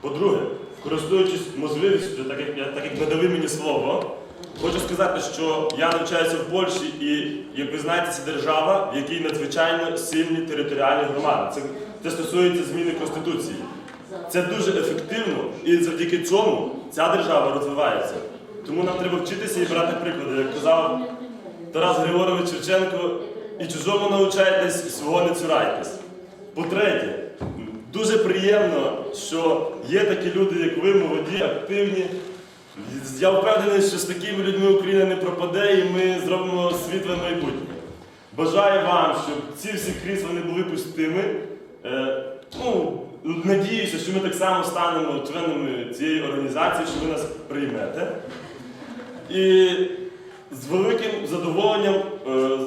По-друге, користуючись можливістю, так як, я- так як надали мені слово, хочу сказати, що я навчаюся в Польщі і, як ви знаєте, це держава, в якій надзвичайно сильні територіальні громади. Це, це стосується зміни Конституції. Це дуже ефективно, і завдяки цьому ця держава розвивається. Тому нам треба вчитися і брати приклади. Як казав Тарас Григорович Шевченко, і чужому навчайтесь, свого не цурайтесь. По-третє, дуже приємно, що є такі люди, як ви, молоді, активні. Я впевнений, що з такими людьми Україна не пропаде і ми зробимо світле майбутнє. Бажаю вам, щоб ці всі крісла не були пустими. Е, ну, надіюся, що ми так само станемо членами цієї організації, що ви нас приймете. І з великим задоволенням е,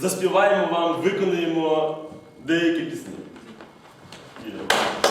заспіваємо вам, виконаємо деякі пісні. you.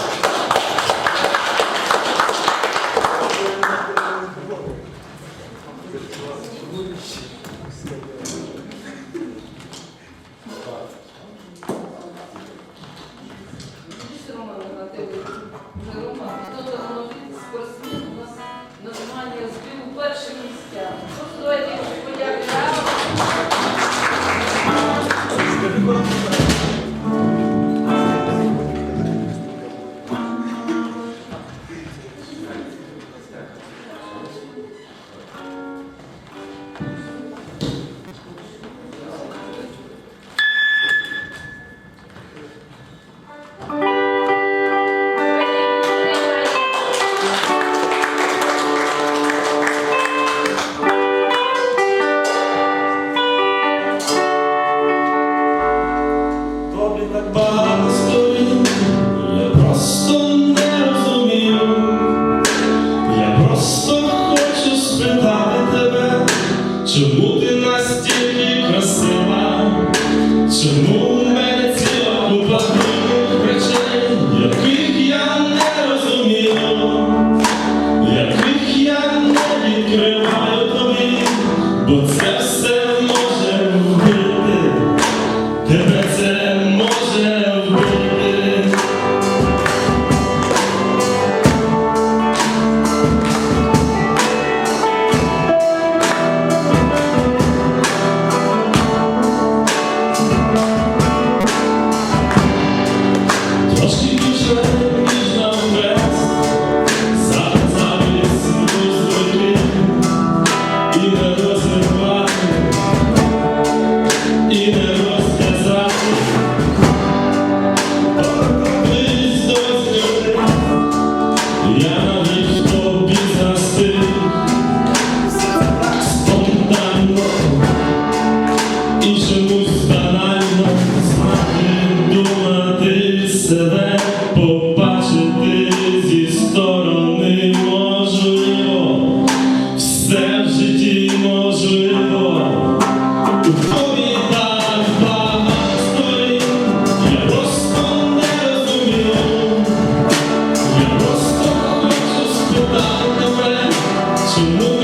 Себе, побачити зі сторони можливо, все в житті можливо. У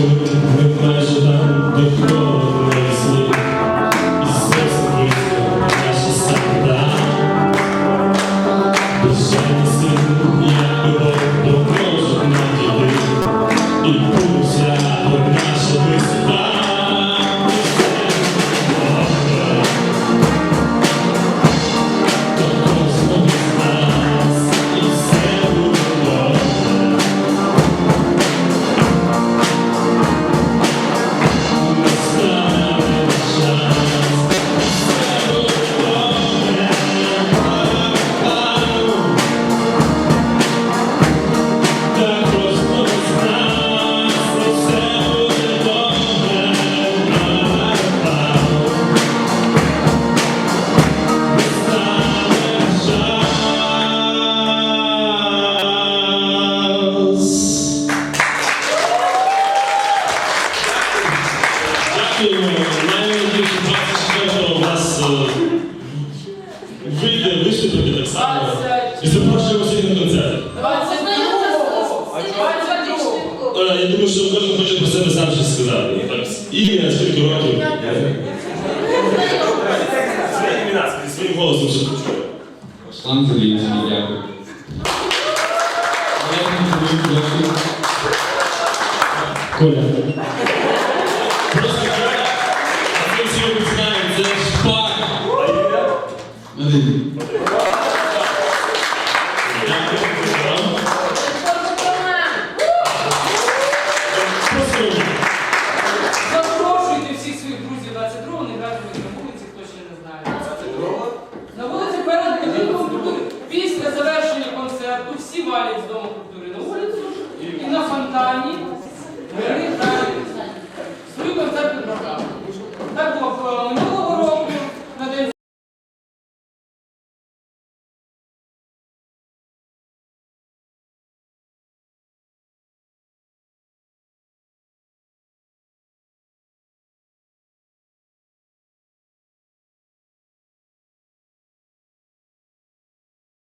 Sobre el plazo tan desnudo І запрошуємо всіх на концерт. Я думаю, що кожен хоче про себе сам щось сказати. І я скільки років. Своїм голосом все почує. Руслан Зелінський, дякую. Коля. 哼 哼